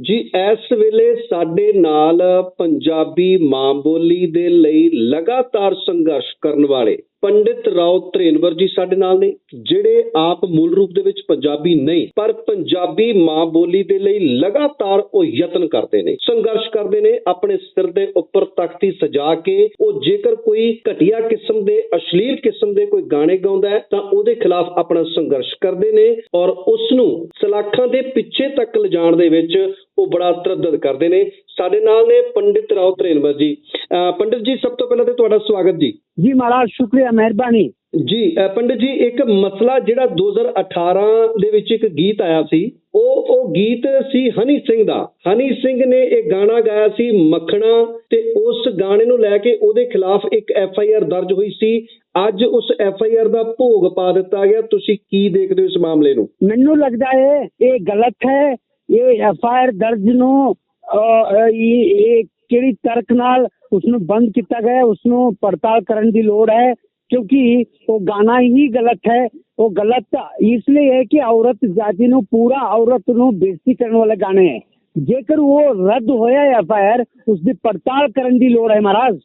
ਜੀ ਇਸ ਵੇਲੇ ਸਾਡੇ ਨਾਲ ਪੰਜਾਬੀ ਮਾਂ ਬੋਲੀ ਦੇ ਲਈ ਲਗਾਤਾਰ ਸੰਘਰਸ਼ ਕਰਨ ਵਾਲੇ ਪੰਡਿਤ ਰਾਓ ਧਰੇਨਵਰ ਜੀ ਸਾਡੇ ਨਾਲ ਨੇ, ਜਿਹੜੇ ਆਪ ਮੂਲ ਰੂਪ ਦੇ ਵਿੱਚ ਪੰਜਾਬੀ ਨਹੀਂ, ਪਰ ਪੰਜਾਬੀ ਮਾਂ ਬੋਲੀ ਦੇ ਲਈ ਲਗਾਤਾਰ ਉਹ ਯਤਨ ਕਰਦੇ ਨੇ, ਸੰਘਰਸ਼ ਕਰਦੇ ਨੇ, ਆਪਣੇ ਸਿਰ ਦੇ ਉੱਪਰ ਤਖਤੀ ਸਜਾ ਕੇ, ਉਹ ਜੇਕਰ ਕੋਈ ਘਟੀਆ ਕਿਸਮ ਦੇ, ਅਸ਼ਲੀਲ ਕਿਸਮ ਦੇ ਕੋਈ ਗਾਣੇ ਗਾਉਂਦਾ ਤਾਂ ਉਹਦੇ ਖਿਲਾਫ ਆਪਣਾ ਸੰਘਰਸ਼ ਕਰਦੇ ਨੇ ਔਰ ਉਸ ਨੂੰ ਸਲਾਖਾਂ ਦੇ ਪਿੱਛੇ ਤੱਕ ਲਿਜਾਣ ਦੇ ਵਿੱਚ ਉਹ ਬੜਾ ਤਰੱਦਦ ਕਰਦੇ ਨੇ ਸਾਡੇ ਨਾਲ ਨੇ ਪੰਡਿਤ ਰਾਓ ਤ੍ਰੇਲਵਰ ਜੀ। ਪੰਡਿਤ ਜੀ ਸਭ ਤੋਂ ਪਹਿਲਾਂ ਤੇ ਤੁਹਾਡਾ ਸਵਾਗਤ ਜੀ। ਜੀ ਮਹਾਰਾਜ ਸ਼ੁਕਰੀਆ ਮਿਹਰਬਾਨੀ। ਜੀ ਪੰਡਿਤ ਜੀ ਇੱਕ ਮਸਲਾ ਜਿਹੜਾ 2018 ਦੇ ਵਿੱਚ ਇੱਕ ਗੀਤ ਆਇਆ ਸੀ ਉਹ ਉਹ ਗੀਤ ਸੀ ਹਨੀ ਸਿੰਘ ਦਾ। ਹਨੀ ਸਿੰਘ ਨੇ ਇਹ ਗਾਣਾ ਗਾਇਆ ਸੀ ਮੱਖਣਾ ਤੇ ਉਸ ਗਾਣੇ ਨੂੰ ਲੈ ਕੇ ਉਹਦੇ ਖਿਲਾਫ ਇੱਕ ਐਫ ਆਈ ਆਰ ਦਰਜ ਹੋਈ ਸੀ। ਅੱਜ ਉਸ ਐਫ ਆਈ ਆਰ ਦਾ ਭੋਗ ਪਾ ਦਿੱਤਾ ਗਿਆ। ਤੁਸੀਂ ਕੀ ਦੇਖਦੇ ਹੋ ਇਸ ਮਾਮਲੇ ਨੂੰ? ਮੈਨੂੰ ਲੱਗਦਾ ਹੈ ਇਹ ਗਲਤ ਹੈ। ਇਹ ਐਫ ਆਈ ਆਰ ਦਰਜ ਨੂੰ ਇਹ ਕਿਹੜੀ ਤਰਕ ਨਾਲ ਉਸ ਨੂੰ ਬੰਦ ਕੀਤਾ ਗਿਆ ਉਸ ਨੂੰ ਪੜਤਾਲ ਕਰਨ ਦੀ ਲੋੜ ਹੈ, ਕਿਉਂਕਿ ਉਹ ਗਾਣਾ ਹੀ ਗਲਤ ਹੈ, ਉਹ ਗਲਤ ਇਸ ਲਈ ਹੈ ਕਿ ਔਰਤ ਜਾਤੀ ਨੂੰ ਪੂਰਾ ਔਰਤ ਨੂੰ ਬੇਇੱਜ਼ਤੀ ਕਰਨ ਵਾਲੇ ਗਾਣੇ ਹੈ। ਜੇਕਰ ਉਹ ਰੱਦ ਹੋਇਆ ਐਫ ਆਈ ਆਰ ਉਸ ਦੀ ਪੜਤਾਲ ਕਰਨ ਦੀ ਲੋੜ ਹੈ ਮਹਾਰਾਜ।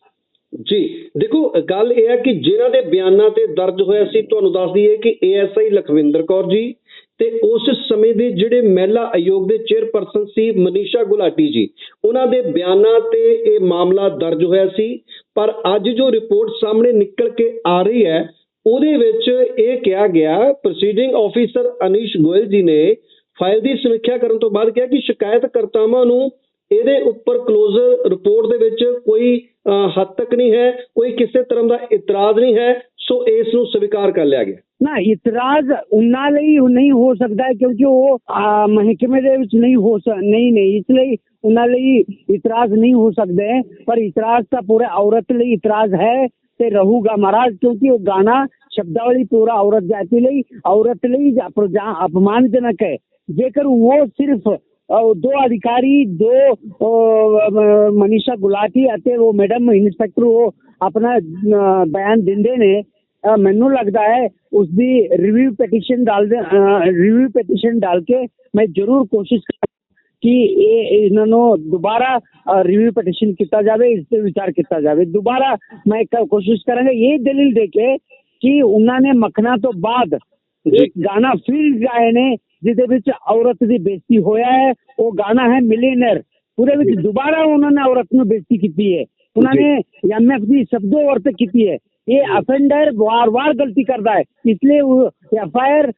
ਜੀ, ਦੇਖੋ, ਗੱਲ ਇਹ ਹੈ ਕਿ ਜਿਨ੍ਹਾਂ ਦੇ ਬਿਆਨਾਂ ਤੇ ਦਰਜ ਹੋਇਆ ਸੀ, ਤੁਹਾਨੂੰ ਦੱਸ ਦਈਏ ਕਿ ਏਐਸਆਈ ਲਖਵਿੰਦਰ ਕੌਰ ਜੀ ਤੇ ਉਸ ਸਮੇਂ ਦੇ ਜਿਹੜੇ ਮਹਿਲਾ ਆਯੋਗ ਦੇ ਚੇਅਰਪਰਸਨ ਸੀ ਮਨੀਸ਼ਾ ਗੁਲਾਟੀ ਜੀ, ਉਹਨਾਂ ਦੇ ਬਿਆਨਾਂ ਤੇ ਇਹ ਮਾਮਲਾ ਦਰਜ ਹੋਇਆ ਸੀ। ਪਰ ਅੱਜ ਜੋ ਰਿਪੋਰਟ ਸਾਹਮਣੇ ਨਿਕਲ ਕੇ ਆ ਰਹੀ ਹੈ, ਉਹਦੇ ਵਿੱਚ ਇਹ ਕਿਹਾ ਗਿਆ ਪ੍ਰੋਸੀਡਿੰਗ ਆਫੀਸਰ ਅਨੀਸ਼ ਗੋਇਲ ਜੀ ਨੇ ਫਾਈਲ ਦੀ ਸਮੀਖਿਆ ਕਰਨ ਤੋਂ ਬਾਅਦ ਕਿਹਾ ਕਿ ਸ਼ਿਕਾਇਤਕਰਤਾਵਾਂ ਨੂੰ ਇਹਦੇ ਉੱਪਰ ਕਲੋਜ਼ਰ ਰਿਪੋਰਟ ਦੇ ਵਿੱਚ ਕੋਈ ਹੱਦ ਤੱਕ ਨਹੀਂ ਹੈ, ਕੋਈ ਕਿਸੇ ਤਰ੍ਹਾਂ ਦਾ ਇਤਰਾਜ਼ ਨਹੀਂ ਹੈ, ਸੋ ਇਸ ਨੂੰ ਸਵੀਕਾਰ ਕਰ ਲਿਆ ਗਿਆ। ਨਾ ਇਤਰਾਜ਼ ਉਹਨਾਂ ਲਈ ਨਹੀਂ ਹੋ ਸਕਦਾ ਹੈ ਕਿਉਂਕਿ ਉਹ ਆ, ਮਹਿਕਮੇ ਦੇ ਵਿੱਚ ਨਹੀਂ ਹੋ ਸਕ ਨਹੀਂ ਨਹੀਂ ਇਸ ਲਈ ਉਹਨਾਂ ਲਈ ਇਤਰਾਜ਼ ਨਹੀਂ ਹੋ ਸਕਦੇ ਹੈ। ਪਰ ਇਤਰਾਜ਼ ਤਾਂ ਪੂਰੇ ਔਰਤ ਲਈ ਇਤਰਾਜ਼ ਹੈ ਤੇ ਰਹੂਗਾ ਮਹਾਰਾਜ ਕਿਉਂਕਿ ਉਹ ਗਾਣਾ ਸ਼ਬਦਾਵਲੀ ਪੂਰਾ ਔਰਤ ਜਾਤੀ ਲਈ ਔਰਤ ਲਈ ਅਪ- ਜਾਂ ਅਪਮਾਨਜਨਕ ਹੈ ਜੇਕਰ ਉਹ ਸਿਰਫ ਅਹ, ਦੋ ਅਧਿਕਾਰੀ ਦੋ ਅਹ, ਮ- ਮਨੀਸ਼ਾ ਮੈਨੂੰ ਲੱਗਦਾ ਹੈ ਉਸ ਦੀ ਰਿਵਿਊ ਪਟੀਸ਼ਨ ਡਾਲ ਦੇ ਰਿਵਿਊ ਪਟੀਸ਼ਨ ਡਾਲ ਕੇ ਮੈਂ ਜ਼ਰੂਰ ਕੋਸ਼ਿਸ਼ ਕਰਾਂ ਕਿ ਇਹ ਇਹਨਾਂ ਨੂੰ ਦੁਬਾਰਾ ਰਿਵਿਊ ਪਟੀਸ਼ਨ ਕੀਤਾ ਜਾਵੇ ਇਸ ਤੇ ਵਿਚਾਰ ਕੀਤਾ ਜਾਵੇ। ਦੁਬਾਰਾ ਮੈਂ ਕੋਸ਼ਿਸ਼ ਕਰਾਂਗਾ ਇਹ ਦਲੀਲ ਦੇ ਕੇ ਕਿ ਉਹਨਾਂ ਨੇ ਮੱਖਣਾ ਤੋਂ ਬਾਅਦ। ਇੱਕ ਗਾਣਾ ਫਿਰ ਗਾਏ ਨੇ ਜਿਹਦੇ ਵਿੱਚ ਔਰਤ ਦੀ ਬੇਇੱਜ਼ਤੀ ਹੋਇਆ ਹੈ ਉਹ ਗਾਣਾ ਹੈ ਮਿਲੀਨਰ ਉਹਦੇ ਵਿੱਚ ਦੁਬਾਰਾ ਉਹਨਾਂ ਨੇ ਔਰਤ ਨੂੰ ਬੇਇੱਜ਼ਤੀ ਕੀਤੀ ਹੈ। ਉਹਨਾਂ। ਨੇ ਐਮਐਫ ਦੀ ਸ਼ਬਦੋ ਵਰਤ ਕੀਤੀ ਹੈ। ਇਹ ਅਫੈਂਡਰ ਵਾਰ-ਵਾਰ ਗਲਤੀ ਕਰਦਾ ਹੈ इसलिए वो एफ आई आर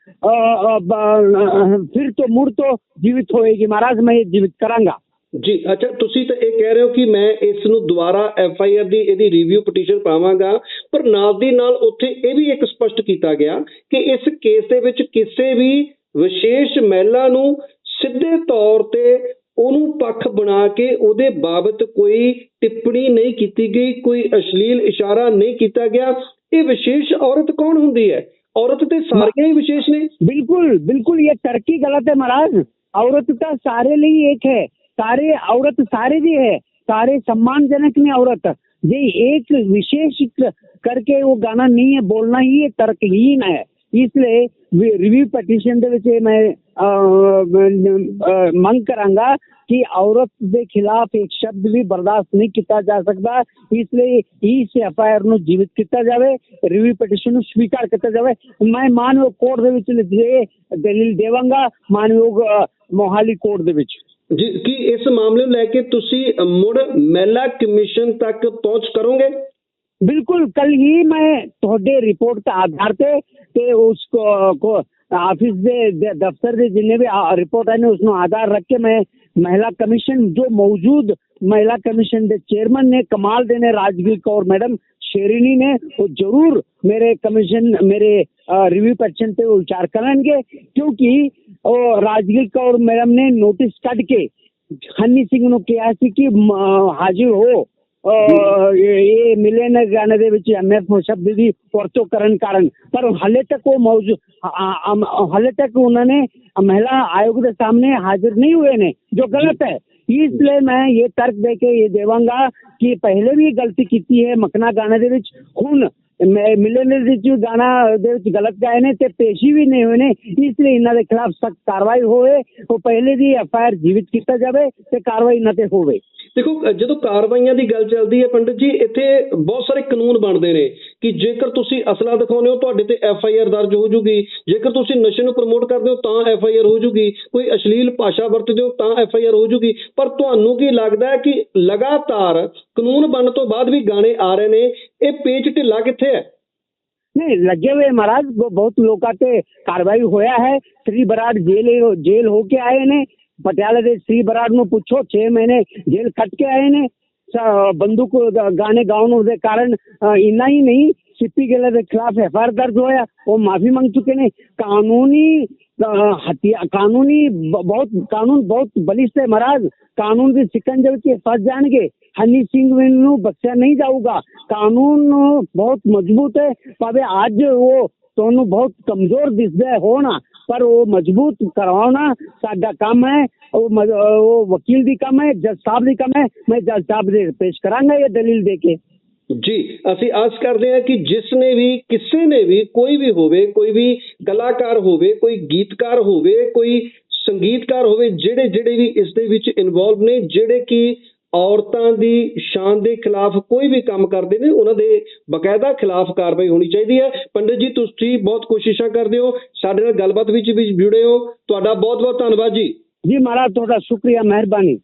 फिर तो मुड़ तो जीवित होएगी महाराज मैं ये जीवित करांगा ਜੀ ਅੱਛਾ ਤੁਸੀਂ ਤਾਂ ਇਹ ਕਹਿ ਰਹੇ ਹੋ ਕਿ ਮੈਂ ਇਸ ਨੂੰ ਦੁਬਾਰਾ ਐਫ ਆਈ ਆਰ ਦੀ ਇਹਦੀ ਰਿਵਿਊ ਪਟੀਸ਼ਨ ਪਾਵਾਂਗਾ ਪਰ ਨਾਲ ਦੀ ਨਾਲ ਉੱਥੇ ਇਹ ਵੀ ਇੱਕ ਸਪਸ਼ਟ ਕੀਤਾ ਗਿਆ ਕਿ ਇਸ ਕੇਸ ਦੇ ਵਿੱਚ ਕਿਸੇ ਵੀ ਵਿਸ਼ੇਸ਼ ਮਹਿਲਾ ਨੂੰ ਸਿੱਧੇ ਤੌਰ ਤੇ ਉਹਨੂੰ ਪੱਖ ਬਣਾ ਕੇ ਉਹਦੇ ਬਾਬਤ ਕੋਈ ਟਿੱਪਣੀ ਨਹੀਂ ਕੀਤੀ ਗਈ ਕੋਈ ਅਸ਼ਲੀਲ ਇਸ਼ਾਰਾ ਨਹੀਂ ਕੀਤਾ ਗਿਆ ਇਹ ਵਿਸ਼ੇਸ਼ ਔਰਤ ਕੌਣ ਹੁੰਦੀ ਹੈ ਔਰਤ ਤੇ ਸਾਰੀਆਂ ਹੀ ਵਿਸ਼ੇਸ਼ ਨੇ बिल्कुल बिल्कुल ये तरक्की गलत है महाराज औरत का सारे लिए एक है सारे औरत सारे भी है सारे सम्मानजनक में औरत ये एक विशेष क- करके वो गाना नहीं है बोलना ही ये तर्कहीन है इसलिए रिव्यू पटिशन ਦੇ ਵਿੱਚ ਇਹ ਮੈਂ ਅਹ, ਅਹ, ਮੰਗ ਕਰਾਂਗਾ ਕਿ ਔਰਤ ਦੇ ਖਿਲਾਫ ਇੱਕ ਸ਼ਬਦ ਵੀ ਬਰਦਾਸ਼ਤ ਨਹੀਂ ਕੀਤਾ ਜਾ ਸਕਦਾ ਇਸ ਲਈ ਇਸ ਐਫ ਆਈ ਆਰ ਨੂੰ ਜੀਵਿਤ ਕੀਤਾ ਜਾਵੇ ਰਿਵਿਊ ਪਟੀਸ਼ਨ ਨੂੰ ਸਵੀਕਾਰ ਕੀਤਾ ਜਾਵੇ ਮੈਂ ਮਾਨਯੋਗ ਕੋਰਟ ਦੇ ਵਿੱਚ ਲਿਖੇ ਦਲੀਲ ਦੇਵਾਂਗਾ ਮਾਨਯੋਗ ਮੋਹਾਲੀ ਕੋਰਟ ਦੇ ਵਿੱਚ ਜੀ ਕੀ ਇਸ ਮਾਮਲੇ ਨੂੰ ਲੈ ਕੇ ਤੁਸੀਂ ਮੁੜ ਮਹਿਲਾ ਕਮਿਸ਼ਨ ਤੱਕ ਪਹੁੰਚ ਕਰੋਗੇ ਬਿਲਕੁਲ ਕੱਲ ਹੀ ਮੈਂ ਤੁਹਾਡੇ ਰਿਪੋਰਟ ਦੇ ਆਧਾਰ ਤੇ ਤੇ ਉਸ ਕੋ ਕੋ ਆਫਿਸ ਦੇ ਦੇ ਦਫ਼ਤਰ ਦੇ ਜਿੰਨੇ ਵੀ ਰਿਪੋਰਟ ਆਏ ਨੇ ਉਸ ਨੂੰ ਆਧਾਰ ਰੱਖ ਕੇ ਮੈਂ ਮਹਿਲਾ ਕਮਿਸ਼ਨ ਜੋ ਮੌਜੂਦ ਮਹਿਲਾ ਕਮਿਸ਼ਨ ਦੇ ਚੇਅਰਮੈਨ ਨੇ ਕਮਾਲ ਦੇ ਨੇ ਰਾਜਵੀਰ ਕੌਰ ਮੈਡਮ ਸ਼ੇਰਿਨੀ ਨੇ ਉਹ ਜ਼ਰੂਰ ਮੇਰੇ ਕਮਿਸ਼ਨ ਮੇਰੇ ਰਿਵਿਊ ਪਟੀਸ਼ਨ ਤੇ ਉਹ ਵਿਚਾਰ ਕਰਨਗੇ ਕਿਉਂਕਿ ਉਹ ਰਾਜਵੀਰ ਕੌਰ ਮੈਡਮ ਨੇ ਨੋਟਿਸ ਕੱਢ ਕੇ ਹਨੀ ਸਿੰਘ ਨੂੰ ਕਿਹਾ ਸੀ ਕਿ ਮ, ਹਾਜ਼ਰ ਹੋ ਅਹ ਇਹ ਇਹ ਮਿਲਨ ਗਾਣੇ ਦੇ ਵਿੱਚ ਐਮਐਫ ਸ਼ਬਦ ਦੀ ਵਰਤੋਂ ਕਰਨ ਕਾਰਨ ਪਰ ਹਲੇ ਤੱਕ ਉਹ ਮੌਜੂਦ ਹਲੇ ਤੱਕ ਉਹਨਾਂ ਨੇ ਮਹਿਲਾ ਆਯੋਗ ਦੇ ਸਾਹਮਣੇ ਹਾਜ਼ਰ ਨਹੀਂ हुए ਨੇ ਜੋ गलत है इसलिए मैं ये तर्क दे के ये देवांगा कि पहले भी गलती ਕੀਤੀ ਹੈ ਮਕਨਾ ਗਾਣੇ ਦੇ ਵਿੱਚ ਹੁਣ ਮਿਲਨ ਦੇ ਵਿੱਚ ਗਾਣਾ ਦੇ ਵਿੱਚ ਗਲਤ ਗਾਏ ਨੇ ਤੇ ਪੇਸ਼ੀ ਵੀ ਨਹੀਂ ਹੋਏ ਨੇ, ਇਸ ਲਈ ਇਹਨਾਂ ਦੇ ਖਿਲਾਫ ਸਖਤ ਕਾਰਵਾਈ ਹੋਵੇ, ਉਹ ਪਹਿਲੇ ਦੀ ਐਫ ਆਈ ਆਰ ਜੀਵਿਤ ਕੀਤਾ ਜਾਵੇ ਤੇ ਕਾਰਵਾਈ ਇਹਨਾਂ ਤੇ ਹੋਵੇ। ਦੇਖੋ ਜਦੋਂ ਕਾਰਵਾਈਆਂ ਦੀ ਗੱਲ ਚੱਲਦੀ ਹੈ ਪੰਡਿਤ ਜੀ, ਇੱਥੇ ਬਹੁਤ ਸਾਰੇ ਕਾਨੂੰਨ ਬਣਦੇ ਨੇ ਕਿ ਜੇਕਰ ਤੁਸੀਂ ਅਸਲਾ ਦਿਖਾਉਂਦੇ ਹੋ, ਤੁਹਾਡੇ ਤੇ ਐਫ ਆਈ ਆਰ ਦਰਜ ਹੋ ਜੂਗੀ। ਜੇਕਰ ਤੁਸੀਂ ਨਸ਼ੇ ਨੂੰ ਪ੍ਰਮੋਟ ਕਰਦੇ ਹੋ, ਤਾਂ ਐਫ ਆਈ ਆਰ ਹੋ ਜੂਗੀ। ਕੋਈ ਅਸ਼ਲੀਲ ਭਾਸ਼ਾ ਵਰਤਦੇ ਹੋ, ਤਾਂ ਐਫ ਆਈ ਆਰ ਹੋ ਜੂਗੀ। ਪਰ ਤੁਹਾਨੂੰ ਕੀ ਲੱਗਦਾ ਹੈ ਕਿ ਲਗਾਤਾਰ ਕਾਨੂੰਨ ਬਣਨ ਤੋਂ ਬਾਅਦ ਵੀ ਗਾਣੇ ਆ ਰਹੇ ਨੇ? ਇਹ ਪੇਚ ਢਿੱਲਾ ਕਿੱਥੇ ਹੈ नहीं लगे हुए महाराज वो बहुत लोगों ते कार्रवाई होया है श्री बराड़ जेल जेल होके आए ने पटियाला दे श्री बराड़ ਨੂੰ ਪੁੱਛੋ 6 ਮਹੀਨੇ ਜੇਲ੍ਹ ਕੱਟ ਕੇ ਆਏ ਨੇ ਸ- ਬੰਦੂਕ ਗ- ਗਾਣੇ ਗਾਉਣ ਦੇ ਕਾਰਨ ਅ, ਇੰਨਾ ਹੀ ਨਹੀਂ ਸਿੱਪੀ ਗਿੱਲ ਦੇ ਖਿਲਾਫ ਐਫ ਆਰ ਦਰਜ ਹੋਇਆ ਉਹ ਮਾਫੀ ਮੰਗ ਚੁੱਕੇ ਨੇ ਕਾਨੂੰਨੀ ਅ, ਹਥਿਆ ਕਾਨੂੰਨੀ ਬ- ਬਹੁਤ ਕਾਨੂੰਨ ਬਹੁਤ ਬਲਿਸ਼ਟ ਹੈ ਮਹਾਰਾਜ ਕਾਨੂੰਨ ਦੇ ਸਿਕੰਜੇ ਵਿੱਚ ਇਹ ਫਸ ਜਾਣਗੇ ਹਨੀ ਸਿੰਘ ਨੂੰ ਬਖਸ਼ਿਆ ਨਹੀਂ ਜਾਊਗਾ ਕਾਨੂੰਨ ਬਹੁਤ ਮਜ਼ਬੂਤ ਹੈ ਭਾਵੇਂ ਅੱਜ ਉਹ ਤੁਹਾਨੂੰ ਬਹੁਤ ਕਮਜ਼ੋਰ ਦਿਸਦਾ ਹੈ ਹੋਣਾ ਪਰ ਉਹ ਮਜ਼ਬੂਤ ਕਰਵਾਉਣਾ ਸਾਡਾ ਕੰਮ ਹੈ ਉਹ ਮਜ਼- ਉਹ ਵਕੀਲ ਦੀ ਕੰਮ ਹੈ ਜੱਜ ਸਾਹਿਬ ਦੀ ਕੰਮ ਹੈ ਮੈਂ ਜੱਜ ਜੀ, ਅਸੀਂ ਆਸ ਕਰਦੇ ਹਾਂ ਕਿ ਜਿਸ ਨੇ ਵੀ, ਕਿਸੇ ਨੇ ਵੀ, ਕੋਈ ਵੀ ਹੋਵੇ, ਕੋਈ ਵੀ ਕਲਾਕਾਰ ਹੋਵੇ, ਕੋਈ ਗੀਤਕਾਰ ਹੋਵੇ, ਕੋਈ ਸੰਗੀਤਕਾਰ ਹੋਵੇ, ਜਿਹੜੇ ਜਿਹੜੇ ਵੀ ਇਸ ਦੇ ਵਿੱਚ ਇਨਵੋਲਵ ਨੇ, ਜਿਹੜੇ ਕਿ ਔਰਤਾਂ ਦੀ ਸ਼ਾਨ ਦੇ ਖਿਲਾਫ ਕੋਈ ਵੀ ਕੰਮ ਕਰਦੇ ਨੇ, ਉਹਨਾਂ ਦੇ ਬਕਾਇਦਾ ਖਿਲਾਫ ਕਾਰਵਾਈ ਹੋਣੀ ਚਾਹੀਦੀ ਹੈ। ਪੰਡਿਤ ਜੀ, ਤੁਸੀਂ ਬਹੁਤ ਕੋਸ਼ਿਸ਼ਾਂ ਕਰਦੇ ਹੋ, ਸਾਡੇ ਨਾਲ ਗੱਲਬਾਤ ਵਿੱਚ ਵੀ ਜੁੜੇ ਹੋ। ਤੁਹਾਡਾ ਬਹੁਤ ਬਹੁਤ ਧੰਨਵਾਦ ਜੀ। ਜੀ ਮਹਾਰਾਜ, ਤੁਹਾਡਾ ਸ਼ੁਕਰੀਆ, ਮਿਹਰਬਾਨੀ।